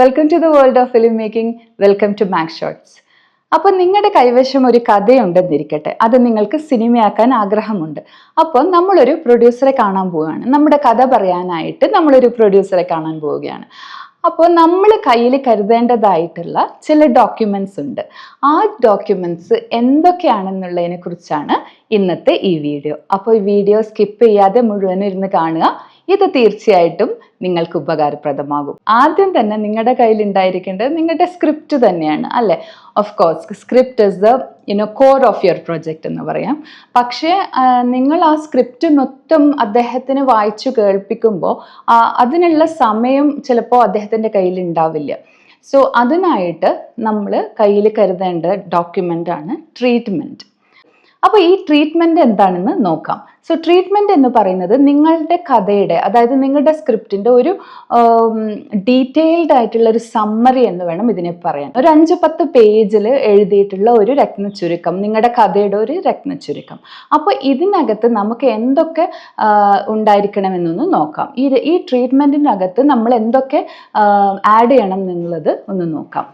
Welcome to the world of film making welcome to Mac shots അപ്പോൾ നിങ്ങളുടെ കൈവശം ഒരു കഥയുണ്ടെന്നിരിക്കട്ടെ. അത് നിങ്ങൾക്ക് സിനിമയാക്കാൻ ആഗ്രഹമുണ്ട്. അപ്പോൾ നമ്മളൊരു പ്രൊഡ്യൂസറെ കാണാൻ പോവുകയാണ്. നമ്മുടെ കഥ പറയാനായിട്ട് നമ്മളൊരു പ്രൊഡ്യൂസറെ കാണാൻ പോവുകയാണ്. അപ്പോൾ നമ്മൾ കയ്യിൽ കരുതേണ്ടതായിട്ടുള്ള ചില ഡോക്യുമെന്റ്സ് ഉണ്ട്. ആ ഡോക്യുമെന്റ്സ് എന്തൊക്കെയാണെന്നുള്ളതിനെ കുറിച്ചാണ് ഇന്നത്തെ ഈ വീഡിയോ. അപ്പോൾ ഈ വീഡിയോ സ്കിപ്പ് ചെയ്യാതെ മുഴുവനും ഇരുന്ന് കാണുക. ഇത് തീർച്ചയായിട്ടും നിങ്ങൾക്ക് ഉപകാരപ്രദമാകും. ആദ്യം തന്നെ നിങ്ങളുടെ കയ്യിൽ ഉണ്ടായിരിക്കേണ്ടത് നിങ്ങളുടെ സ്ക്രിപ്റ്റ് തന്നെയാണ് അല്ലെ? Of course script is the you know core of your project എന്ന് പറയാം. പക്ഷേ നിങ്ങൾ ആ സ്ക്രിപ്റ്റ് മൊത്തം അദ്ദേഹത്തിന് വായിച്ചു കേൾപ്പിക്കുമ്പോൾ അതിനുള്ള സമയം ചിലപ്പോൾ അദ്ദേഹത്തിന്റെ കയ്യിൽ ഉണ്ടാവില്ല സോ അതിനായിട്ട് നമ്മൾ കയ്യിൽ കരുതേണ്ട ഡോക്യുമെന്റ് ആണ് ട്രീറ്റ്മെന്റ് അപ്പോൾ ഈ ട്രീറ്റ്മെന്റ് എന്താണെന്ന് നോക്കാം. സോ ട്രീറ്റ്മെന്റ് എന്ന് പറയുന്നത് നിങ്ങളുടെ കഥയുടെ അതായത് നിങ്ങളുടെ സ്ക്രിപ്റ്റിന്റെ ഒരു ഡീറ്റെയിൽഡ് ആയിട്ടുള്ള ഒരു സമ്മറി എന്ന് വേണം ഇതിനെ പറയാൻ. ഒരു അഞ്ച് പത്ത് പേജിൽ എഴുതിയിട്ടുള്ള ഒരു രത്ന ചുരുക്കം നിങ്ങളുടെ കഥയുടെ ഒരു രത്ന ചുരുക്കം അപ്പോൾ ഇതിനകത്ത് നമുക്ക് എന്തൊക്കെ ഉണ്ടായിരിക്കണം ഉണ്ടായിരിക്കണമെന്നൊന്ന് നോക്കാം. ഈ ഈ ട്രീറ്റ്മെന്റിനകത്ത് നമ്മൾ എന്തൊക്കെ ആഡ് ചെയ്യണം എന്നുള്ളത് ഒന്ന് നോക്കാം.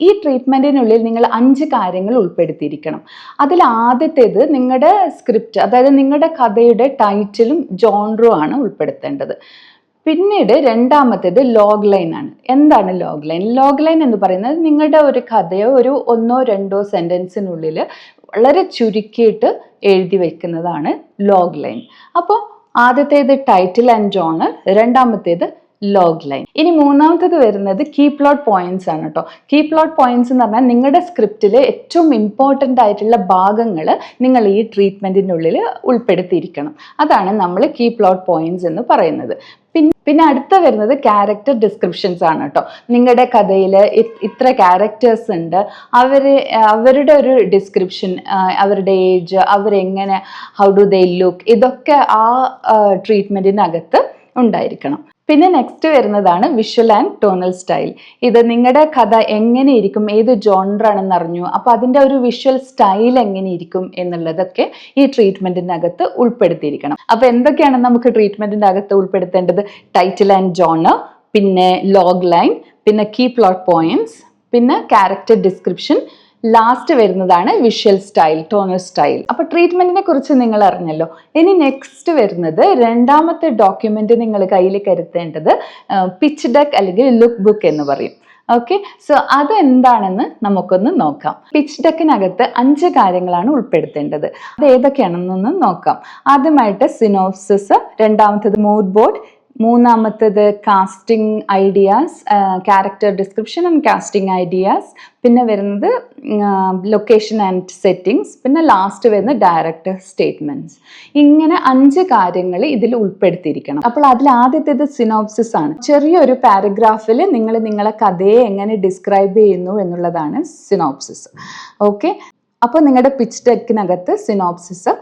ഈ ട്രീറ്റ്മെന്റിനുള്ളിൽ നിങ്ങൾ അഞ്ച് കാര്യങ്ങൾ ഉൾപ്പെടുത്തിയിരിക്കണം. അതിൽ ആദ്യത്തേത് നിങ്ങളുടെ സ്ക്രിപ്റ്റ് അതായത് നിങ്ങളുടെ കഥയുടെ ടൈറ്റിലും ജോൺറും ആണ് ഉൾപ്പെടുത്തേണ്ടത്. പിന്നീട് രണ്ടാമത്തേത് ലോഗ് ലൈൻ ആണ്. എന്താണ് ലോഗ് ലൈൻ ലോഗ് ലൈൻ എന്ന് പറയുന്നത് നിങ്ങളുടെ ഒരു കഥയോ ഒരു ഒന്നോ രണ്ടോ സെന്റൻസിനുള്ളിൽ വളരെ ചുരുക്കിയിട്ട് എഴുതി വയ്ക്കുന്നതാണ് ലോഗ് ലൈൻ അപ്പോൾ ആദ്യത്തേത് ടൈറ്റിൽ ആൻഡ് ജോണർ രണ്ടാമത്തേത് ലോഗ് ലൈൻ ഇനി മൂന്നാമത്തത് വരുന്നത് കീ പ്ലോട്ട് പോയിന്റ്സ് ആണ് കേട്ടോ കീ പ്ലോട്ട് പോയിന്റ്സ് എന്ന് പറഞ്ഞാൽ നിങ്ങളുടെ സ്ക്രിപ്റ്റിലെ ഏറ്റവും ഇമ്പോർട്ടന്റ് ആയിട്ടുള്ള ഭാഗങ്ങൾ നിങ്ങൾ ഈ ട്രീറ്റ്മെന്റിന്റെ ഉള്ളിൽ ഉൾപ്പെടുത്തിയിരിക്കണം. അതാണ് നമ്മൾ കീ പ്ലോട്ട് പോയിന്റ്സ് എന്ന് പറയുന്നത്. പിന്നെ പിന്നെ അടുത്ത വരുന്നത് ക്യാരക്ടർ ഡിസ്ക്രിപ്ഷൻസ് ആണ് കേട്ടോ നിങ്ങളുടെ കഥയിൽ ഇത്ര ക്യാരക്ടേഴ്സ് ഉണ്ട്. അവർ അവരുടെ ഒരു ഡിസ്ക്രിപ്ഷൻ അവരുടെ ഏജ് അവരെങ്ങനെ ഹൗ ഡു ദേ ലുക്ക് ഇതൊക്കെ ആ ട്രീറ്റ്മെന്റിനകത്ത് ഉണ്ടായിരിക്കണം. പിന്നെ നെക്സ്റ്റ് വരുന്നതാണ് വിഷ്വൽ ആൻഡ് ടോണൽ സ്റ്റൈൽ ഇത് നിങ്ങളുടെ കഥ എങ്ങനെ ഇരിക്കും ഏത് ജോണറാണെന്ന് അറിഞ്ഞു. അപ്പോൾ അതിന്റെ ഒരു വിഷ്വൽ സ്റ്റൈൽ എങ്ങനെ ഇരിക്കും എന്നുള്ളതൊക്കെ ഈ ട്രീറ്റ്മെന്റിനകത്ത് ഉൾപ്പെടുത്തിയിരിക്കണം. അപ്പോൾ എന്തൊക്കെയാണ് നമുക്ക് ട്രീറ്റ്മെന്റിന്റെ അകത്ത് ഉൾപ്പെടുത്തേണ്ടത്? ടൈറ്റിൽ ആൻഡ് ജോണർ പിന്നെ ലോഗ് ലൈൻ പിന്നെ കീ പ്ലോട്ട് പോയിന്റ്സ് പിന്നെ ക്യാരക്ടർ ഡിസ്ക്രിപ്ഷൻ ലാസ്റ്റ് വരുന്നതാണ് വിഷ്വൽ സ്റ്റൈൽ ടോണൽ സ്റ്റൈൽ അപ്പോൾ ട്രീറ്റ്മെന്റിനെ കുറിച്ച് നിങ്ങൾ അറിഞ്ഞല്ലോ. ഇനി നെക്സ്റ്റ് വരുന്നത് രണ്ടാമത്തെ ഡോക്യുമെന്റ് നിങ്ങൾ കയ്യിൽ കരുത്തേണ്ടത് പിച്ച് ഡെക്ക് അല്ലെങ്കിൽ ലുക്ക് ബുക്ക് എന്ന് പറയും. ഓക്കെ സോ അതെന്താണെന്ന് നമുക്കൊന്ന് നോക്കാം. പിച്ച് ഡെക്കിനകത്ത് അഞ്ച് കാര്യങ്ങളാണ് ഉൾപ്പെടുത്തേണ്ടത്. അത് ഏതൊക്കെയാണെന്നൊന്ന് നോക്കാം. ആദ്യമായിട്ട് സിനോപ്സിസ് രണ്ടാമത്തത് മൂഡ് ബോർഡ് മൂന്നാമത്തത് casting ideas character description and casting ideas പിന്നെ വരുന്നത് ലൊക്കേഷൻ ആൻഡ് സെറ്റിങ്സ് പിന്നെ ലാസ്റ്റ് വരുന്നത് ഡയറക്ടർ സ്റ്റേറ്റ്മെന്റ്സ് ഇങ്ങനെ അഞ്ച് കാര്യങ്ങൾ ഇതിൽ ഉൾപ്പെടുത്തിയിരിക്കണം. അപ്പോൾ അതിൽ ആദ്യത്തേത് സിനോപ്സിസ് ആണ്. ചെറിയൊരു പാരഗ്രാഫിൽ നിങ്ങൾ നിങ്ങളെ കഥയെ എങ്ങനെ ഡിസ്ക്രൈബ് ചെയ്യുന്നു എന്നുള്ളതാണ് സിനോപ്സിസ് ഓക്കെ അപ്പോൾ നിങ്ങളുടെ പിച്ച് ഡെക്കിനകത്ത് സിനോപ്സിസ്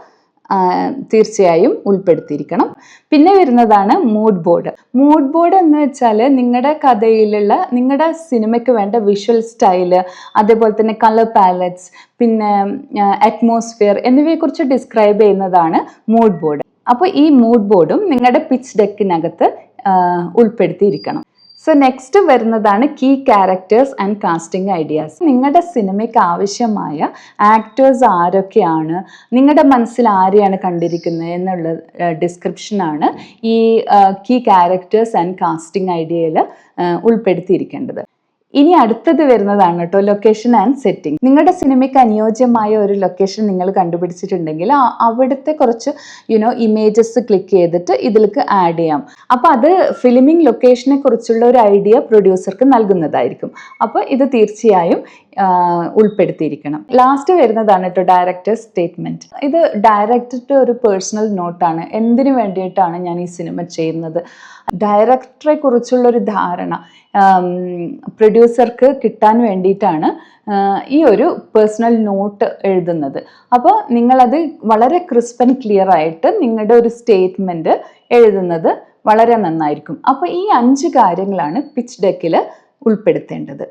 തീർച്ചയായും ഉൾപ്പെടുത്തിയിരിക്കണം. പിന്നെ വരുന്നതാണ് മൂഡ് ബോർഡ് മൂഡ് ബോർഡ് എന്ന് വെച്ചാൽ നിങ്ങളുടെ കഥയിലുള്ള നിങ്ങളുടെ സിനിമയ്ക്ക് വേണ്ട വിഷ്വൽ സ്റ്റൈൽ അതേപോലെ തന്നെ കളർ പാലറ്റ്സ് പിന്നെ അറ്റ്മോസ്ഫിയർ എന്നിവയെക്കുറിച്ച് ഡിസ്ക്രൈബ് ചെയ്യുന്നതാണ് മൂഡ് ബോർഡ് അപ്പോൾ ഈ മൂഡ് ബോർഡും നിങ്ങളുടെ പിച്ച് ഡെക്കിനകത്ത് ഉൾപ്പെടുത്തിയിരിക്കണം. സോ നെക്സ്റ്റ് വരുന്നതാണ് key characters and casting ideas നിങ്ങളുടെ സിനിമയ്ക്ക് ആവശ്യമായ ആക്ടേഴ്സ് ആരൊക്കെയാണ്? നിങ്ങളുടെ മനസ്സിൽ ആരെയാണ് കണ്ടിരിക്കുന്നത് എന്നുള്ള ഡിസ്ക്രിപ്ഷനാണ് ഈ കീ ക്യാരക്ടേഴ്സ് ആൻഡ് കാസ്റ്റിംഗ് ഐഡിയയിൽ ഉൾപ്പെടുത്തിയിരിക്കേണ്ടത്. ഇനി അടുത്തത് വരുന്നതാണ് കേട്ടോ ലൊക്കേഷൻ ആൻഡ് സെറ്റിംഗ് നിങ്ങളുടെ സിനിമയ്ക്ക് അനുയോജ്യമായ ഒരു ലൊക്കേഷൻ നിങ്ങൾ കണ്ടുപിടിച്ചിട്ടുണ്ടെങ്കിൽ അവിടുത്തെ കുറച്ച് യുനോ ഇമേജസ് ക്ലിക്ക് ചെയ്തിട്ട് ഇതിലേക്ക് ആഡ് ചെയ്യാം. അപ്പോൾ അത് ഫിലിമിംഗ് ലൊക്കേഷനെ കുറിച്ചുള്ള ഒരു ഐഡിയ പ്രൊഡ്യൂസർക്ക് നൽകുന്നതായിരിക്കും. അപ്പോൾ ഇത് തീർച്ചയായും ഉൾപ്പെടുത്തിയിരിക്കണം. ലാസ്റ്റ് വരുന്നതാണ് കേട്ടോ ഡയറക്ടർ സ്റ്റേറ്റ്മെന്റ് ഇത് ഡയറക്ടറുടെ ഒരു പേഴ്സണൽ നോട്ടാണ് എന്തിനു വേണ്ടിയിട്ടാണ് ഞാൻ ഈ സിനിമ ചെയ്യുന്നത്? ഡയറക്ടറെ കുറിച്ചുള്ള ഒരു ധാരണ പ്രൊഡ്യൂസർക്ക് കിട്ടാൻ വേണ്ടിയിട്ടാണ് ഈ ഒരു പേഴ്സണൽ നോട്ട് എഴുതുന്നത്. അപ്പോൾ നിങ്ങളത് വളരെ ക്രിസ്പ് ആൻഡ് ക്ലിയർ ആയിട്ട് നിങ്ങളുടെ ഒരു സ്റ്റേറ്റ്മെന്റ് എഴുതുന്നത് വളരെ നന്നായിരിക്കും. അപ്പോൾ ഈ അഞ്ച് കാര്യങ്ങളാണ് പിച്ച് ഡെക്കിൽ ഉൾപ്പെടുത്തേണ്ടത്.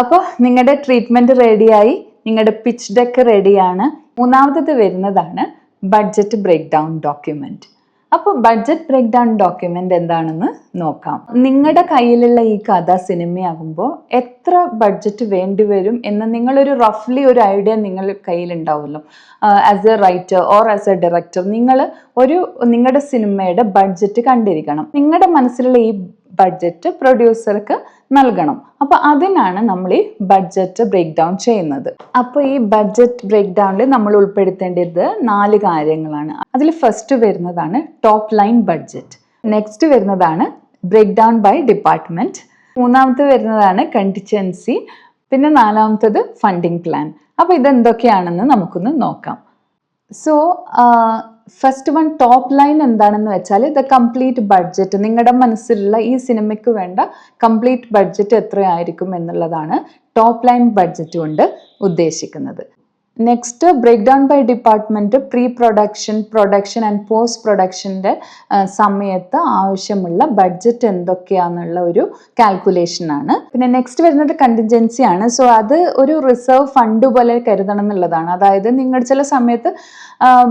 അപ്പോൾ നിങ്ങളുടെ ട്രീറ്റ്മെന്റ് റെഡിയായി നിങ്ങളുടെ പിച്ച് ഡെക്ക് റെഡിയാണ് മൂന്നാമത്തത് വരുന്നതാണ് ബഡ്ജറ്റ് ബ്രേക്ക് ഡൗൺ ഡോക്യുമെന്റ് അപ്പോൾ ബഡ്ജറ്റ് ബ്രേക്ക് ഡൗൺ ഡോക്യുമെന്റ് എന്താണെന്ന് നോക്കാം. നിങ്ങളുടെ കയ്യിലുള്ള ഈ കഥ സിനിമയാകുമ്പോൾ എത്ര ബഡ്ജറ്റ് വേണ്ടി വേണ്ടിവരും എന്ന് നിങ്ങളൊരു റഫ്ലി ഒരു ഐഡിയ നിങ്ങൾ കയ്യിലുണ്ടാവുമല്ലോ. As A writer or as A director നിങ്ങൾ ഒരു നിങ്ങളുടെ സിനിമയുടെ ബഡ്ജറ്റ് കണ്ടിരിക്കണം. നിങ്ങളുടെ മനസ്സിലുള്ള ഈ ബഡ്ജറ്റ് പ്രൊഡ്യൂസർക്ക് നൽകണം. അപ്പോൾ അതിനാണ് നമ്മൾ ഈ ബഡ്ജറ്റ് ബ്രേക്ക് ഡൗൺ ചെയ്യുന്നത്. അപ്പോൾ ഈ ബഡ്ജറ്റ് ബ്രേക്ക് ഡൗണിൽ നമ്മൾ ഉൾപ്പെടുത്തേണ്ടത് നാല് കാര്യങ്ങളാണ്. അതിൽ ഫസ്റ്റ് വരുന്നതാണ് ടോപ്പ് ലൈൻ ബഡ്ജറ്റ് നെക്സ്റ്റ് വരുന്നതാണ് ബ്രേക്ക് ഡൗൺ ബൈ ഡിപ്പാർട്ട്മെന്റ് മൂന്നാമത്തെ വരുന്നതാണ് കണ്ടിജൻസി പിന്നെ നാലാമത്തത് ഫണ്ടിങ് പ്ലാൻ അപ്പോൾ ഇതെന്തൊക്കെയാണെന്ന് നമുക്കൊന്ന് നോക്കാം. So first one top line എന്താണെന്ന് വെച്ചാൽ ദ കംപ്ലീറ്റ് ബഡ്ജറ്റ് നിങ്ങളുടെ മനസ്സിലുള്ള ഈ സിനിമയ്ക്ക് വേണ്ട കംപ്ലീറ്റ് ബഡ്ജറ്റ് എത്രയായിരിക്കും എന്നുള്ളതാണ് ടോപ്പ് ലൈൻ ബഡ്ജറ്റ് കൊണ്ട് ഉദ്ദേശിക്കുന്നത്. Next breakdown by department pre production production and post പ്രൊഡക്ഷന്റെ സമയത്ത് ആവശ്യമുള്ള ബഡ്ജറ്റ് എന്തൊക്കെയാണെന്നുള്ള ഒരു കാൽക്കുലേഷൻ ആണ്. പിന്നെ നെക്സ്റ്റ് വരുന്നത് കണ്ടിൻജൻസി ആണ്. സോ അത് ഒരു റിസർവ് ഫണ്ട് പോലെ കരുതണം എന്നുള്ളതാണ്. അതായത് നിങ്ങൾ ചില സമയത്ത്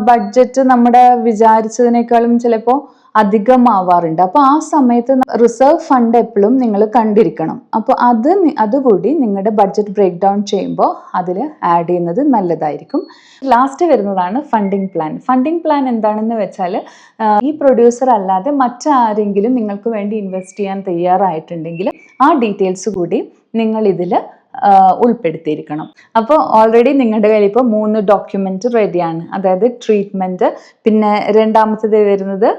ബഡ്ജറ്റ് നമ്മുടെ വിചാരിച്ചതിനേക്കാളും ചിലപ്പോൾ അധികമാവാറുണ്ട്. അപ്പോൾ ആ സമയത്ത് റിസർവ് ഫണ്ട് എപ്പോഴും നിങ്ങൾ കണ്ടിരിക്കണം. അപ്പോൾ അത് അതുകൂടി നിങ്ങളുടെ ബഡ്ജറ്റ് ബ്രേക്ക് ഡൗൺ ചെയ്യുമ്പോൾ അതിൽ ആഡ് ചെയ്യുന്നത് നല്ലതായിരിക്കും. ലാസ്റ്റ് വരുന്നതാണ് ഫണ്ടിങ് പ്ലാൻ ഫണ്ടിങ് പ്ലാൻ എന്താണെന്ന് വെച്ചാൽ ഈ പ്രൊഡ്യൂസർ അല്ലാതെ മറ്റാരെങ്കിലും നിങ്ങൾക്ക് വേണ്ടി ഇൻവെസ്റ്റ് ചെയ്യാൻ തയ്യാറായിട്ടുണ്ടെങ്കിൽ ആ ഡീറ്റെയിൽസ് കൂടി നിങ്ങൾ ഇതിൽ ഉൾപ്പെടുത്തിയിരിക്കണം. അപ്പോൾ ഓൾറെഡി നിങ്ങളുടെ കയ്യിൽ ഇപ്പോൾ മൂന്ന് ഡോക്യുമെന്റ് റെഡിയാണ് അതായത് ട്രീറ്റ്മെന്റ് പിന്നെ രണ്ടാമത്തത് വരുന്നത്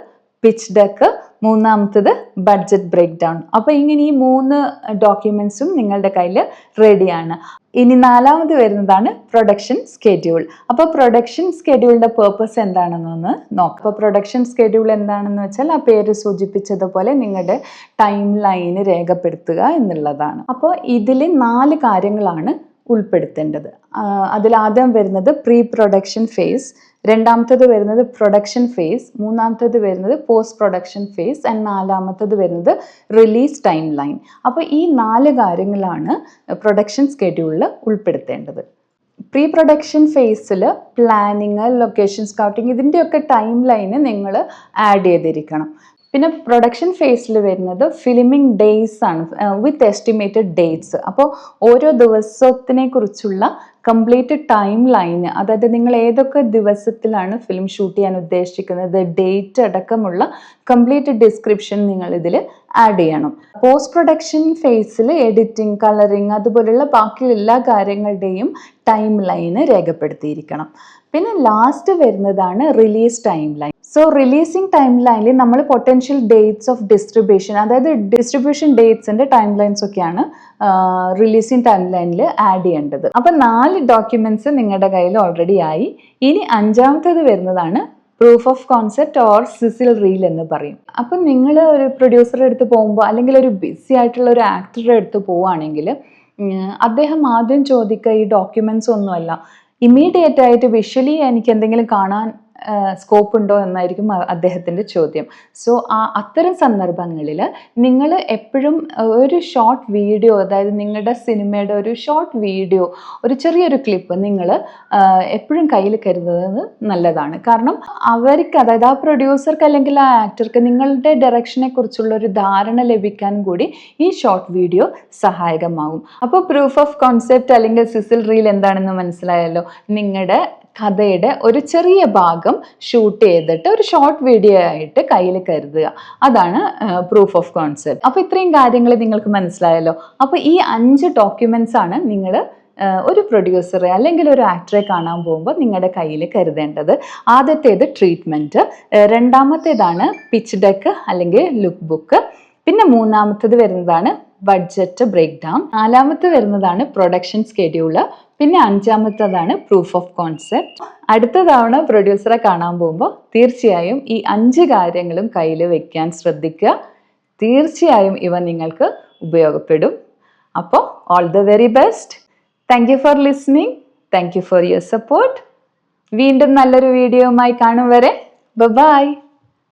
പിച്ച് ഡെക്ക് മൂന്നാമത്തത് ബഡ്ജറ്റ് ബ്രേക്ക് ഡൗൺ അപ്പോൾ ഇങ്ങനെ ഈ മൂന്ന് ഡോക്യുമെന്റ്സും നിങ്ങളുടെ കയ്യിൽ റെഡിയാണ് ഇനി നാലാമത് വരുന്നതാണ് പ്രൊഡക്ഷൻ സ്കെഡ്യൂൾ അപ്പോൾ പ്രൊഡക്ഷൻ സ്കെഡ്യൂളിന്റെ പേർപ്പസ് എന്താണെന്നൊന്ന് നോക്കാം. അപ്പോൾ പ്രൊഡക്ഷൻ സ്കെഡ്യൂൾ എന്താണെന്ന് വെച്ചാൽ ആ പേര് സൂചിപ്പിച്ചതുപോലെ നിങ്ങളുടെ ടൈം ലൈന് രേഖപ്പെടുത്തുക എന്നുള്ളതാണ്. അപ്പോൾ ഇതിൽ നാല് കാര്യങ്ങളാണ് ഉൾപ്പെടുത്തേണ്ടത്. അതിൽ ആദ്യം വരുന്നത് പ്രീ പ്രൊഡക്ഷൻ ഫേസ് രണ്ടാമത്തത് വരുന്നത് പ്രൊഡക്ഷൻ ഫേസ് മൂന്നാമത്തത് വരുന്നത് പോസ്റ്റ് പ്രൊഡക്ഷൻ ഫേസ് ആൻഡ് നാലാമത്തത് വരുന്നത് റിലീസ് ടൈം ലൈൻ അപ്പോൾ ഈ നാല് കാര്യങ്ങളാണ് പ്രൊഡക്ഷൻ സ്കെഡ്യൂളിൽ ഉൾപ്പെടുത്തേണ്ടത്. പ്രീ പ്രൊഡക്ഷൻ ഫേസിൽ പ്ലാനിങ് ലൊക്കേഷൻ സ്കൗട്ടിങ് ഇതിന്റെയൊക്കെ ടൈം ലൈന് നിങ്ങൾ ആഡ് ചെയ്തിരിക്കണം. പിന്നെ പ്രൊഡക്ഷൻ ഫേസിൽ വരുന്നത് ഫിലിമിംഗ് ഡേയ്സ് ആണ് വിത്ത് എസ്റ്റിമേറ്റഡ് ഡേറ്റ്സ് അപ്പോൾ ഓരോ ദിവസത്തിനെ കുറിച്ചുള്ള കംപ്ലീറ്റ് ടൈം ലൈന് അതായത് നിങ്ങൾ ഏതൊക്കെ ദിവസത്തിലാണ് ഫിലിം ഷൂട്ട് ചെയ്യാൻ ഉദ്ദേശിക്കുന്നത് ഡേറ്റ് അടക്കമുള്ള കംപ്ലീറ്റ് ഡിസ്ക്രിപ്ഷൻ നിങ്ങൾ ഇതിൽ ആഡ് ചെയ്യണം. പോസ്റ്റ് പ്രൊഡക്ഷൻ ഫേസിൽ എഡിറ്റിംഗ് കളറിങ് അതുപോലുള്ള ബാക്കി എല്ലാ കാര്യങ്ങളുടെയും ടൈം ലൈന് രേഖപ്പെടുത്തിയിരിക്കണം. പിന്നെ ലാസ്റ്റ് വരുന്നതാണ് release timeline so releasing time ലൈനിൽ നമ്മൾ പൊട്ടൻഷ്യൽ ഡേറ്റ്സ് ഓഫ് ഡിസ്ട്രിബ്യൂഷൻ അതായത് ഡിസ്ട്രിബ്യൂഷൻ ഡേറ്റ്സിന്റെ ടൈം ലൈൻസ് ഒക്കെയാണ് റിലീസിംഗ് ടൈം ലൈനിൽ ആഡ് ചെയ്യേണ്ടത്. അപ്പം നാല് ഡോക്യുമെന്റ്സ് നിങ്ങളുടെ കയ്യിൽ ഓൾറെഡി ആയി. ഇനി അഞ്ചാമത്തേത് വരുന്നതാണ് proof of concept or sizzle reel എന്ന് പറയും. അപ്പം നിങ്ങൾ ഒരു പ്രൊഡ്യൂസറുടെ അടുത്ത് പോകുമ്പോൾ അല്ലെങ്കിൽ ഒരു ബിസി ആയിട്ടുള്ള ഒരു ആക്ടറുടെ അടുത്ത് പോവുകയാണെങ്കിൽ അദ്ദേഹം ആദ്യം ചോദിക്കുക ഈ ഡോക്യുമെന്റ്സ് ഒന്നുമല്ല. ഇമ്മീഡിയറ്റ് ആയിട്ട് വിഷ്വലി എനിക്ക് എന്തെങ്കിലും കാണാൻ സ്കോപ്പ് ഉണ്ടോ എന്നായിരിക്കും അദ്ദേഹത്തിന്റെ ചോദ്യം. സോ ആ അത്തരം സന്ദർഭങ്ങളിൽ നിങ്ങൾ എപ്പോഴും ഒരു ഷോർട്ട് വീഡിയോ അതായത് നിങ്ങളുടെ സിനിമയുടെ ഒരു ഷോർട്ട് വീഡിയോ ഒരു ചെറിയൊരു ക്ലിപ്പ് നിങ്ങൾ എപ്പോഴും കയ്യിൽ കരുതുന്നത് നല്ലതാണ്. കാരണം അവർക്ക് അതായത് ആ പ്രൊഡ്യൂസർക്ക് അല്ലെങ്കിൽ ആ ആക്ടർക്ക് നിങ്ങളുടെ ഡയറക്ഷനെ കുറിച്ചുള്ള ഒരു ധാരണ ലഭിക്കാൻ കൂടി ഈ ഷോർട്ട് വീഡിയോ സഹായകമാകും. അപ്പോൾ പ്രൂഫ് ഓഫ് കോൺസെപ്റ്റ് അല്ലെങ്കിൽ സിസിൽ റീൽ എന്താണെന്ന് മനസ്സിലായല്ലോ? നിങ്ങളുടെ കഥയുടെ ഒരു ചെറിയ ഭാഗം ഷൂട്ട് ചെയ്തിട്ട് ഒരു ഷോർട്ട് വീഡിയോ ആയിട്ട് കയ്യിൽ കരുതുക. അതാണ് പ്രൂഫ് ഓഫ് കോൺസെപ്റ്റ് അപ്പോൾ ഇത്രയും കാര്യങ്ങൾ നിങ്ങൾക്ക് മനസ്സിലായല്ലോ. അപ്പോൾ ഈ അഞ്ച് ഡോക്യുമെന്റ്സ് ആണ് നിങ്ങൾ ഒരു പ്രൊഡ്യൂസറെ അല്ലെങ്കിൽ ഒരു ആക്ടറെ കാണാൻ പോകുമ്പോൾ നിങ്ങളുടെ കയ്യിൽ കരുതേണ്ടത്. ആദ്യത്തേത് ട്രീറ്റ്മെന്റ് രണ്ടാമത്തേതാണ് പിച്ച് ഡെക്ക് അല്ലെങ്കിൽ ലുക്ക് ബുക്ക് പിന്നെ മൂന്നാമത്തേത് വരുന്നതാണ് ബഡ്ജറ്റ് ബ്രേക്ക് ഡൗൺ നാലാമത്തെ വരുന്നതാണ് പ്രൊഡക്ഷൻ സ്കെഡ്യൂൾ പിന്നെ അഞ്ചാമത്തതാണ് പ്രൂഫ് ഓഫ് കോൺസെപ്റ്റ് അടുത്ത തവണ പ്രൊഡ്യൂസറെ കാണാൻ പോകുമ്പോൾ തീർച്ചയായും ഈ അഞ്ച് കാര്യങ്ങളും കയ്യിൽ വെക്കാൻ ശ്രദ്ധിക്കുക. തീർച്ചയായും ഇവ നിങ്ങൾക്ക് ഉപയോഗപ്പെടും. അപ്പോൾ all the very best thank you for listening thank you for your support വീണ്ടും നല്ലൊരു വീഡിയോയുമായി കാണും വരെ. ബൈ